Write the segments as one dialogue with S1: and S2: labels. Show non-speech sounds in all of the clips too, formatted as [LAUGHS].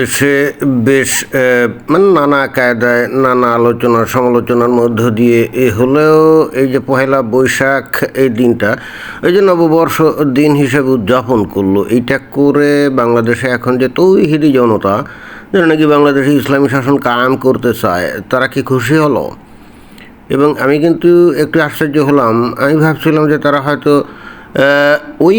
S1: বাংলাদেশে বেশ মানে নানা কায়দায়, নানা আলোচনা, সমালোচনার মধ্য দিয়ে এ হলেও এই যে পহেলা বৈশাখ এই দিনটা, এই যে নববর্ষ দিন হিসেবে উদযাপন করল, এইটা করে বাংলাদেশে এখন যে তৌহিদি জনতা, যারা নাকি বাংলাদেশে ইসলামী শাসন কায়েম করতে চায়, তারা কি খুশি হলো? এবং আমি কিন্তু একটু আশ্চর্য হলাম। আমি ভাবছিলাম যে তারা হয়তো ওই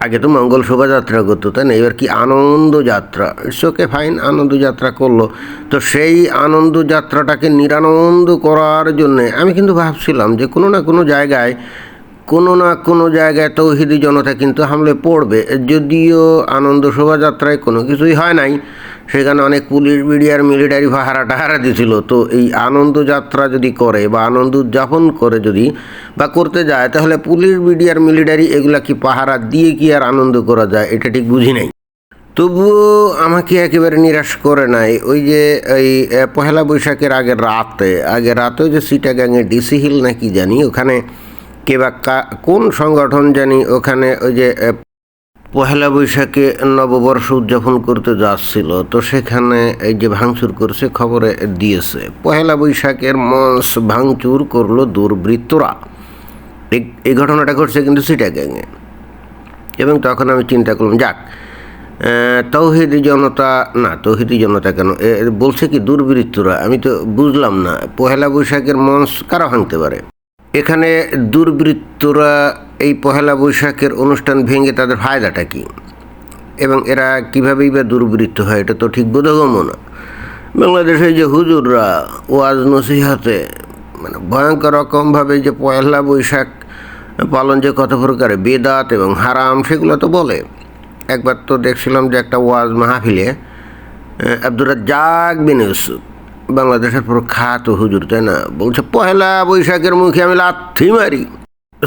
S1: আগে তো মঙ্গল শোভাযাত্রা করতো, তাই না? এবার কি আনন্দ যাত্রা? ওকে ফাইন আনন্দ যাত্রা করল। তো সেই আনন্দ যাত্রাটাকে নিরানন্দ করার জন্যে আমি কিন্তু ভাবছিলাম যে কোনো না কোনো জায়গায় কোনো না কোনো জায়গায় তৌহিদি জনতা কিন্তু হামলে পড়বে। যদিও আনন্দ শোভাযাত্রায় কোনো কিছুই হয় নাই। সেখানে অনেক পুলিশ মিডিয়ার মিলিটারি পাহারা টাহারা দিছিল তো এই আনন্দ যাত্রা যদি করে বা আনন্দ উদযাপন করে যদি বা করতে যায়, তাহলে পুলিশ মিডিয়ার মিলিটারি এগুলা কি পাহারা দিয়ে কি আর আনন্দ করা যায়, এটা ঠিক বুঝি নাই। তবুও আমাকে একেবারে নিরাশ করে নাই। ওই যে এই পহেলা বৈশাখের আগের রাতে আগের রাতে যে সিটাগাঙে ডিসি হিল নাকি জানি, ওখানে কে বা কা- কোন সংগঠন জানি ওখানে ওই যে পহেলা বৈশাখে নববর্ষ উদযাপন করতে যাচ্ছিল, তো সেখানে এই যে ভাঙচুর করছে খবরে দিয়েছে। পহেলা বৈশাখের মঞ্চ ভাঙচুর করল দুর্বৃত্তরা। এই- ঘটনাটা ঘটছে কিন্তু সিটাগাঙে এবং তখন আমি চিন্তা করলাম, যাক তৌহিদি জনতা, না, তৌহিদি জনতা কেন? বলছে কি দুর্বৃত্তরা, আমি তো বুঝলাম না, পহেলা বৈশাখের মঞ্চ কারা ভাঙতে পারে? এখানে দুর্বৃত্তরা এই পহেলা বৈশাখের অনুষ্ঠান ভেঙে তাদের ফায়দাটা কি? এবং এরা কীভাবেই বা দুর্বৃত্ত হয়, এটা তো ঠিক বোধগম্য না। বাংলাদেশে যে হুজুররা ওয়াজ নসিহাতে মানে ভয়ঙ্কর রকমভাবে যে পয়লা বৈশাখ পালন যে কত প্রকারে বেদাত এবং হারাম সেগুলো তো বলে। একবার তো দেখছিলাম যে একটা ওয়াজ মাহফিলে আব্দুর রাজ্জাক বিন ইউসুফ বাংলাদেশের পুরো খাত হুজুর, তাই না? বলছে, পহেলা বৈশাখের মুখে আমি লাথি মারি।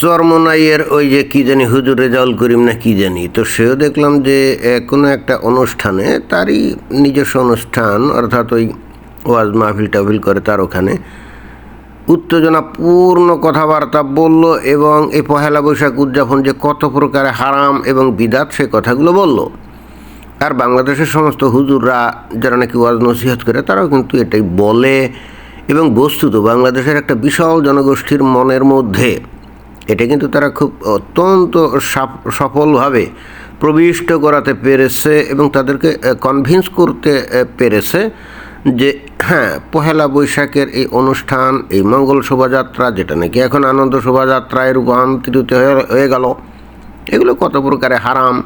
S1: চরমনাইয়ের ওই যে কি জানি হুজুর রেজাউল করিম না কি জানি, তো সেও দেখলাম যে কোনো একটা অনুষ্ঠানে তারই নিজস্ব অনুষ্ঠান, অর্থাৎ ওই ওয়াজ মাহফিল টাহফিল করে তার ওখানে। উত্তেজনাপূর্ণ কথাবার্তা বলল এবং এই পহেলা বৈশাখ উদযাপন যে কত প্রকারে হারাম এবং বিদাত সে কথাগুলো বলল। আর বাংলাদেশের সমস্ত হুজুররা যারা নাকি ওয়াজ নসিহত করে, তারাও কিন্তু এটাই বলে এবং বস্তুত বাংলাদেশের একটা বিশাল জনগোষ্ঠীর মনের মধ্যে এটা কিন্তু তারা খুব অত্যন্ত সাফ- সফলভাবে প্রবিষ্ট করাতে পেরেছে এবং তাদেরকে কনভিন্স করতে পেরেছে যে হ্যাঁ পহেলা বৈশাখের এই অনুষ্ঠান, এই মঙ্গল শোভাযাত্রা, যেটা নাকি এখন আনন্দ শোভাযাত্রায় রূপান্তরিত হয়ে গেল, এগুলো কত প্রকারে হারাম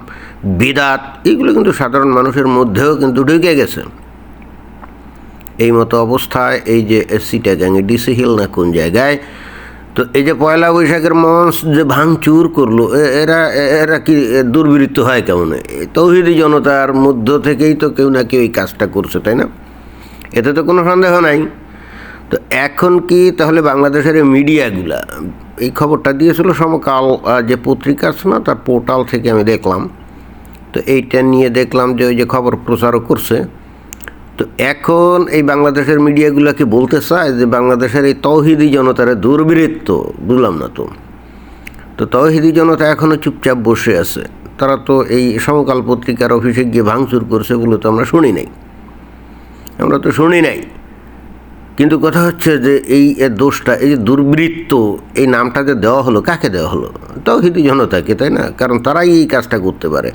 S1: বিদাত, এগুলো কিন্তু সাধারণ মানুষের মধ্যেও কিন্তু ঢুকে গেছে। এই মতো অবস্থায় এই যে সিটাগাঙে ডিসি হিল না কোন জায়গায়, তো এই যে পয়লা বৈশাখের মঞ্চ যে ভাঙচুর করল এরা এরা কি দুর্বৃত্ত হয় কেমন? তৌহিদি জনতার মধ্য থেকেই তো কেউ না কেউ এই কাজটা করছে, তাই না? এতে তো কোনো সন্দেহ নাই। তো এখন কি তাহলে বাংলাদেশের মিডিয়াগুলা, এই খবরটা দিয়েছিল সমকাল যে পত্রিকা আছে না, তার পোর্টাল থেকে আমি দেখলাম। তো এইটা নিয়ে দেখলাম যে ওই যে খবর প্রচারও করছে। তো এখন এই বাংলাদেশের মিডিয়াগুলোকে বলতে চায় যে বাংলাদেশের এই তৌহিদি জনতার দুর্বৃত্ত? বুঝলাম না তো। তো তৌহিদি জনতা এখনও চুপচাপ বসে আছে। তারা তো এই সমকাল পত্রিকার অফিসে গিয়ে ভাঙচুর করছে বলে তো আমরা শুনি নাই। আমরা তো শুনি নাই। কিন্তু কথা হচ্ছে যে এই দোষটা, এই যে দুর্বৃত্ত, এই নামটা যে দেওয়া হলো, কাকে দেওয়া হলো? তৌহিদি জনতাকে, তাই না? কারণ তারাই এই কাজটা করতে পারে।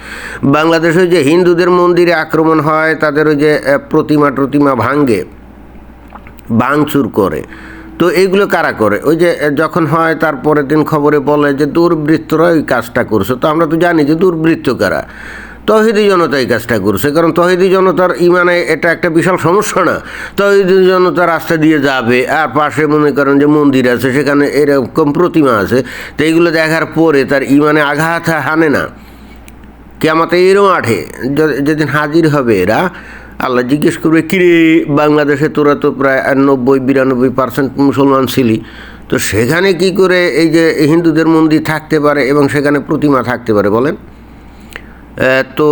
S1: বাংলাদেশে যে হিন্দুদের মন্দিরে আক্রমণ হয়, তাদের ওই যে প্রতিমা টতিমা ভাঙ্গে ভাঙচুর করে। তো এইগুলো কারা করে? ওই যে যখন হয়, তারপরের দিন খবরে বলে যে দুর্বৃত্তরা ওই কাজটা করছে। তো আমরা তো জানি যে দুর্বৃত্ত কারা। তহিদি জনতা এই কাজটা করছে, কারণ তহিদি জনতার ইমানে এটা একটা বিশাল সমস্যা না। তহিদি জনতা রাস্তা দিয়ে যাবে, আর পাশে মনে করেন যে মন্দির আছে, সেখানে এরকম প্রতিমা আছে, তো এইগুলো দেখার পরে তার ইমানে আঘাত হানে না। কেমাতে এরও আঠে যেদিন হাজির হবে এরা, আল্লাহ জিজ্ঞেস করবে, কিরে, বাংলাদেশে তোরা তো প্রায় নব্বই, বিরানব্বই পার্সেন্ট মুসলমান ছিলি। তো সেখানে কি করে এই যে হিন্দুদের মন্দির থাকতে পারে এবং সেখানে প্রতিমা থাকতে পারে বলেন? তো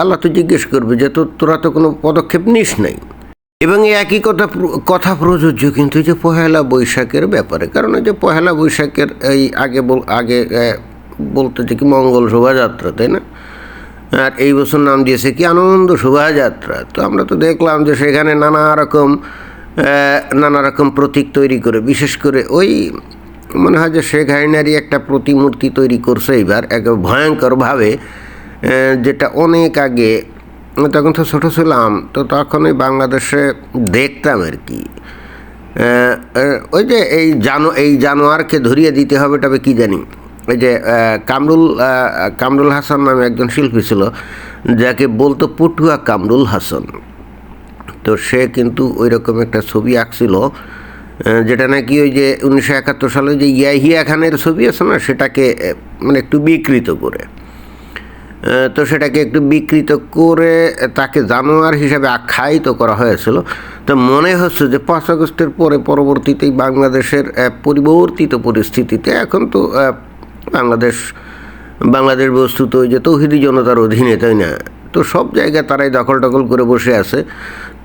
S1: আল্লাহ তো জিজ্ঞেস করবে যে তো, তোরা তো কোনো পদক্ষেপ নিস নাই। এবং এই একই কথা কথা প্রযোজ্য, কিন্তু যে পহেলা বৈশাখের ব্যাপারে, কারণ যে পহেলা বৈশাখের এই আগে আগে বলতে যে কি মঙ্গল শোভাযাত্রা, তাই না? আর এই বছর নাম দিয়েছে কি আনন্দ শোভাযাত্রা। তো আমরা তো দেখলাম যে সেখানে নানা রকম নানা রকম প্রতীক তৈরি করে, বিশেষ করে ওই মনে হয় যে শেখ হাসিনারই একটা প্রতিমূর্তি তৈরি করছে এবার, এক ভয়ঙ্করভাবে। যেটা অনেক আগে তখন তো ছোটো ছিলাম, তো তখন ওই বাংলাদেশে দেখতাম আর কি। ওই যে এই জানো, এই জানোয়ারকে ধরিয়ে দিতে হবে তবে কি জানি? ওই যে কামরুল কামরুল হাসান নামে একজন শিল্পী ছিল, যাকে বলতো পটুয়া কামরুল হাসান। তো সে কিন্তু ওই রকম একটা ছবি আঁকছিল যেটা নাকি ওই যে উনিশশো একাত্তর সালে যে ইয়াহিয়া খানের ছবি আছে না, সেটাকে মানে একটু বিকৃত করে। তো সেটাকে একটু বিকৃত করে তাকে জানোয়ার হিসাবে আখ্যায়িত করা হয়েছিল। তো মনে হচ্ছে যে পাঁচ আগস্টের পরে পরবর্তীতেই বাংলাদেশের পরিবর্তিত পরিস্থিতিতে এখন তো বাংলাদেশ বাংলাদেশ বস্তুত ওই যে তৌহিদি জনতার অধীনে, তাই না? তো সব জায়গায় তারাই দখল টখল করে বসে আছে।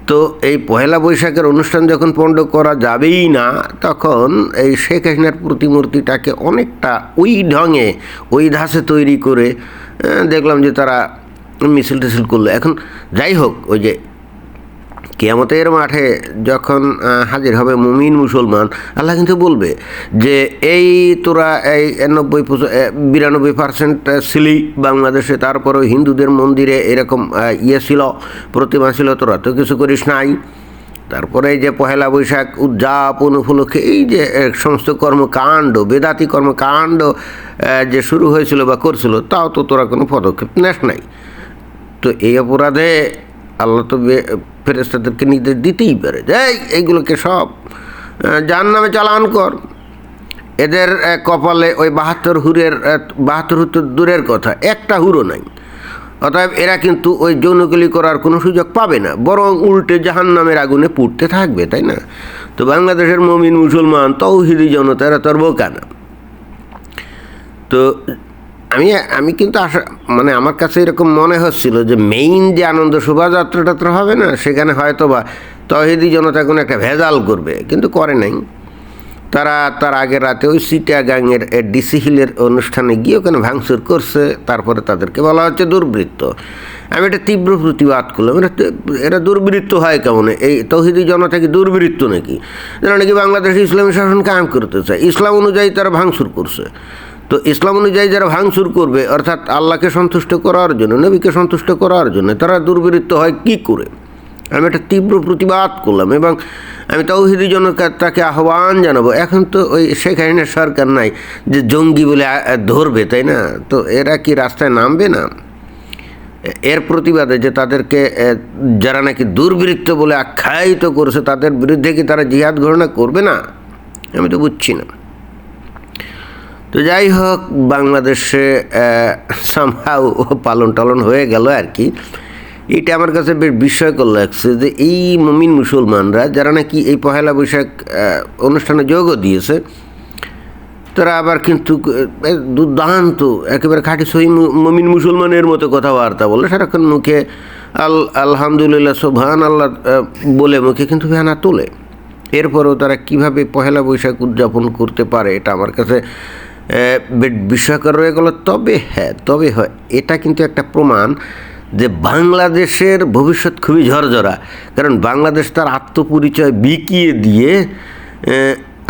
S1: তো এই পহেলা বৈশাখের অনুষ্ঠান যখন পণ্ড করা যাবেই না, তখন এই শেখ হাসিনার প্রতিমূর্তিটাকে অনেকটা ওই ঢঙে, ওই ধাসে তৈরি করে দেখলাম যে তারা মিছিল টিছিল করল। এখন যাই হোক, ওই যে কেয়ামতের মাঠে যখন হাজির হবে মুমিন মুসলমান, আল্লাহ কিন্তু বলবে যে এই তোরা এই নব্বই বিরানব্বই পার্সেন্ট ছিলি বাংলাদেশে, তারপরেও হিন্দুদের মন্দিরে এরকম ইয়ে ছিল, প্রতিমা ছিল তোরা, তো কিছু করিস নাই। তারপরে যে পহেলা বৈশাখ উদযাপন উপলক্ষে এই যে সমস্ত কর্মকাণ্ড, বেদাতি কর্মকাণ্ড যে শুরু হয়েছিল বা করছিল, তাও তো তোরা কোনো পদক্ষেপ নেস নাই। তো এই অপরাধে আল্লাহ তো ফেরেস্তাদেরকে নির্দেশ দিতেই পারে যে, এই, এইগুলোকে সব যার নামে চালান কর। এদের কপালে ওই বাহাত্তর হুরের বাহাত্তর হুর তো দূরের কথা, একটা হুরও নাই। অতএব এরা কিন্তু ওই যৌনকলি করার কোনো সুযোগ পাবে না, বরং উল্টে জাহান নামের আগুনে পুড়তে থাকবে, তাই না? তো বাংলাদেশের মমিন, মুসলমান, তৌহিদি জনতা, এরা তোর বোকা না। তো আমি আমি কিন্তু আশা মানে আমার কাছে এরকম মনে হচ্ছিল যে মেইন যে আনন্দ শোভাযাত্রা টাত্রা হবে না, সেখানে হয়তো বা তহিদি জনতা কোনো একটা ভেজাল করবে, কিন্তু করে নাই। তারা তার আগের রাতে ওই সিটাগাংয়ের ডিসি হিলের অনুষ্ঠানে গিয়ে ওখানে ভাঙচুর করছে, তারপরে তাদেরকে বলা হচ্ছে দুর্বৃত্ত। আমি এটা তীব্র প্রতিবাদ করলাম, এটা এরা দুর্বৃত্ত হয় কেমন? এই তৌহিদি জনতা কি দুর্বৃত্ত নাকি? যারা নাকি বাংলাদেশ ইসলামী শাসন কায়েম করতে চায়। ইসলাম অনুযায়ী তারা ভাঙচুর করছে। তো ইসলাম অনুযায়ী যারা ভাঙচুর করবে, অর্থাৎ আল্লাহকে সন্তুষ্ট করার জন্য, নবীকে সন্তুষ্ট করার জন্য তারা দুর্বৃত্ত হয় কি করে? আমি একটা তীব্র প্রতিবাদ করলাম এবং আমি তৌহিদি জনতাকে আহ্বান জানাব। এখন তো ওই শেখ সরকার নাই যে জঙ্গি বলে ধরবে, তাই না? তো এরা কি রাস্তায় নামবে না? এর প্রতিবাদে যে তাদেরকে যারা নাকি দুর্বৃত্ত বলে আখ্যায়িত করেছে, তাদের বিরুদ্ধে কি তারা জিহাদ ঘোষণা করবে না? আমি তো বুঝছি না। তো যাই হোক, বাংলাদেশে সামহাও পালন টালন হয়ে গেল আর কি। এটা আমার কাছে বেশ বিস্ময়কর লাগছে যে এই মমিন মুসলমানরা, যারা নাকি এই পহেলা বৈশাখ অনুষ্ঠানে যোগও দিয়েছে, তারা আবার কিন্তু দুর্দান্ত, একেবারে খাঁটি সহি মমিন মুসলমানের মতো কথাবার্তা বলে সারাক্ষণ মুখে আল, আলহামদুলিল্লাহ সোভান আল্লাহ বলে মুখে কিন্তু ভ্যানা তোলে। এরপরেও তারা কীভাবে পহেলা বৈশাখ উদযাপন করতে পারে, এটা আমার কাছে বিস্ময়কর রয়ে গেল। তবে হ্যাঁ তবে হয়, এটা কিন্তু একটা প্রমাণ যে বাংলাদেশের ভবিষ্যৎ খুবই ঝরঝরা। কারণ বাংলাদেশ তার আত্মপরিচয় বিকিয়ে দিয়ে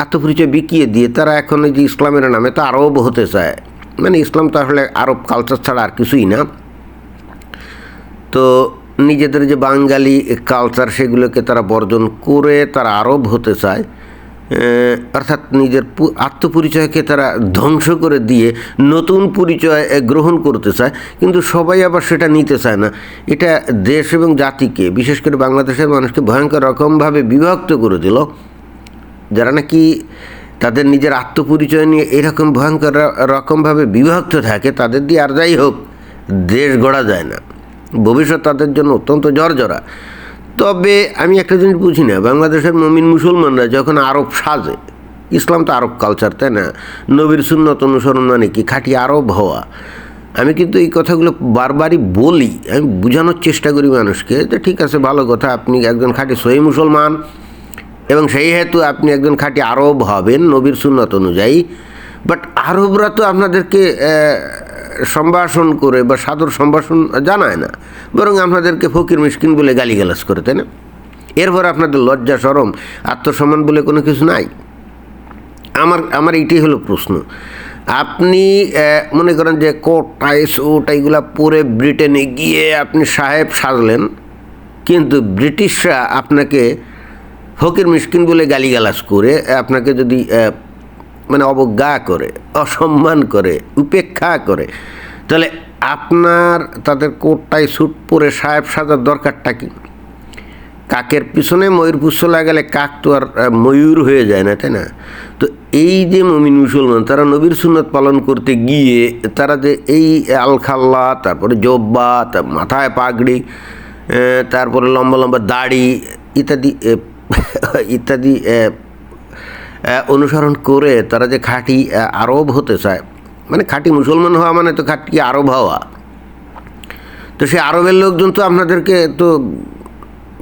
S1: আত্মপরিচয় বিকিয়ে দিয়ে তারা এখন যে ইসলামের নামে তো আরব হতে চায়। মানে ইসলাম তো আসলে আরব কালচার ছাড়া আর কিছুই না। তো নিজেদের যে বাঙালি কালচার সেগুলোকে তারা বর্জন করে তারা আরব হতে চায়। অর্থাৎ নিজের আত্মপরিচয়কে তারা ধ্বংস করে দিয়ে নতুন পরিচয় গ্রহণ করতে চায়। কিন্তু সবাই আবার সেটা নিতে চায় না। এটা দেশ এবং জাতিকে, বিশেষ করে বাংলাদেশের মানুষকে ভয়ঙ্কর রকমভাবে বিভক্ত করে দিল। যারা নাকি তাদের নিজের আত্মপরিচয় নিয়ে এরকম ভয়ঙ্কর রকমভাবে বিভক্ত থাকে, তাদের দিয়ে আর যাই হোক, দেশ গড়া যায় না। ভবিষ্যৎ তাদের জন্য অত্যন্ত জর্জরা। তবে আমি একটা জিনিস বুঝি না, বাংলাদেশের মমিন মুসলমানরা যখন আরব সাজে, ইসলাম তো আরব কালচার তাই না? নবীর সুন্নত অনুসরণ মানে কি? খাঁটি আরব হওয়া। আমি কিন্তু এই কথাগুলো বারবারই বলি, আমি বোঝানোর চেষ্টা করি মানুষকে যে ঠিক আছে, ভালো কথা, আপনি একজন খাঁটি সহি মুসলমান এবং সেই হেতু আপনি একজন খাঁটি আরব হবেন নবীর সুন্নত অনুযায়ী। বাট আরবরা তো আপনাদেরকে সম্ভাষণ করে বা সাদর সম্ভাষণ জানায় না, বরং আপনাদেরকে ফকির মিসকিন বলে গালিগালাজ করে, তাই না? এরপর আপনাদের লজ্জা, সরম, আত্মসম্মান বলে কোনো কিছু নাই। আমার আমার এইটাই হলো প্রশ্ন। আপনি মনে করেন যে কোট টাই স্যুট এইগুলা পরে ব্রিটেনে গিয়ে আপনি সাহেব সাজলেন, কিন্তু ব্রিটিশরা আপনাকে ফকির মিসকিন বলে গালিগালাজ করে, আপনাকে যদি মানে অবজ্ঞা করে, অসম্মান করে, উপেক্ষা করে। তাহলে আপনার তাদের কোট টাই স্যুট পরে সাহেব সাজার দরকারটা কি? কাকের পিছনে ময়ূর পুষ্য লাগালে কাক তো আর ময়ূর হয়ে যায় না, তাই না? তো এই যে মমিন মুসলমান, তারা নবীর সুন্নত পালন করতে গিয়ে তারা যে এই আলখাল্লা, তারপরে জব্বা তার মাথায় পাগড়ি তারপরে লম্বা লম্বা দাড়ি ইত্যাদি ইত্যাদি অনুসরণ করে তারা যে খাঁটি আরব হতে চায়। মানে খাঁটি মুসলমান হওয়া মানে তো খাঁটি আরব হওয়া। তো সেই আরবের লোকজন তো আপনাদেরকে তো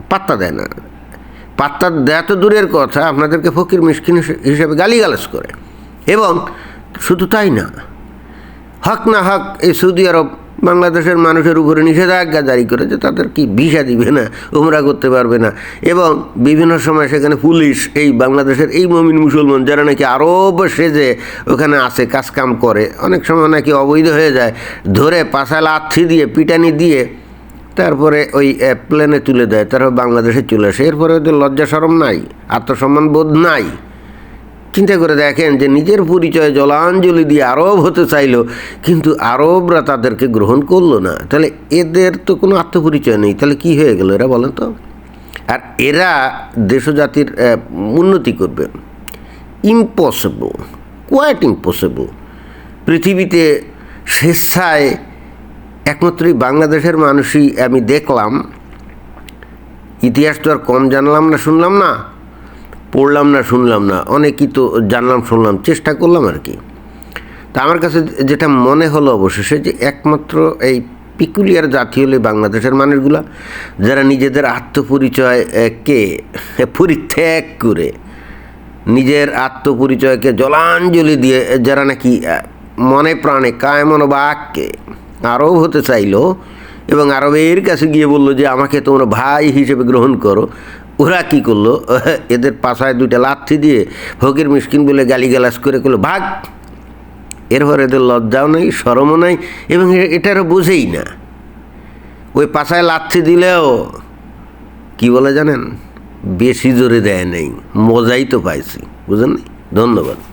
S1: পাত্তা দেয় না। পাত্তা দেয়া তো দূরের কথা, আপনাদেরকে ফকির, মিসকিন হিসে- হিসেবে গালিগালাজ করে। এবং শুধু তাই না, হক না হক এই সৌদি আরব বাংলাদেশের মানুষের উপরে নিষেধাজ্ঞা জারি করেছে, তাদের কি ভিসা দিবে না, উমরা করতে পারবে না। এবং বিভিন্ন সময় সেখানে পুলিশ, এই বাংলাদেশের এই মমিন মুসলমান যারা নাকি আরব সেজে ওখানে আসে কাজকাম করে, অনেক সময় নাকি অবৈধ হয়ে যায়, ধরে পাশায় লাথি দিয়ে, পিটানি দিয়ে তারপরে ওই প্লেনে তুলে দেয় তারপর বাংলাদেশে চলে আসে। এরপরে ওদের লজ্জা সরম নাই, আত্মসম্মান বোধ নাই। চিন্তা করে দেখেন যে নিজের পরিচয়ে জলাঞ্জলি দিয়ে আরব হতে চাইলো, কিন্তু আরবরা তাদেরকে গ্রহণ করল না। তাহলে এদের তো কোনো আত্মপরিচয় নেই। তাহলে কি হয়ে গেল এরা বলেন তো? আর এরা দেশজাতির উন্নতি করবে। ইম্পসিবল কোয়াইট ইম্পসিবল পৃথিবীতে স্বেচ্ছায় একমাত্রই বাংলাদেশের মানুষই আমি দেখলাম। ইতিহাস তো আর কম জানলাম না, শুনলাম না। পড়লাম না শুনলাম না অনেকই তো জানলাম শুনলাম চেষ্টা করলাম আর কি। তা আমার কাছে যেটা মনে হলো অবশেষে যে একমাত্র এই পিকুলিয়ার জাতি হলে বাংলাদেশের মানুষগুলা যারা নিজেদের আত্মপরিচয় এ, কে পরিত্যাগ করে নিজের আত্মপরিচয়কে জলাঞ্জলি দিয়ে যারা নাকি মনে প্রাণে কায় মনোবাক্যে আরব হতে চাইলো এবং আরবের কাছে গিয়ে বলল যে, আমাকে তোমরা ভাই হিসেবে গ্রহণ করো। ওরা কি করল? [LAUGHS] এদের পাশায় দুইটা লাথি দিয়ে ফকির মিসকিন বলে গালিগালাজ করে করল ভাগ। এরপর এদের লজ্জাও নেই সরমও নাই এবং এটারও বোঝেই না। ওই পাশায় লাথি দিলেও কি বলে জানেন? বেশি জোরে দেয় নাই, মজাই তো পাইছি, বুঝেন ধন্যবাদ।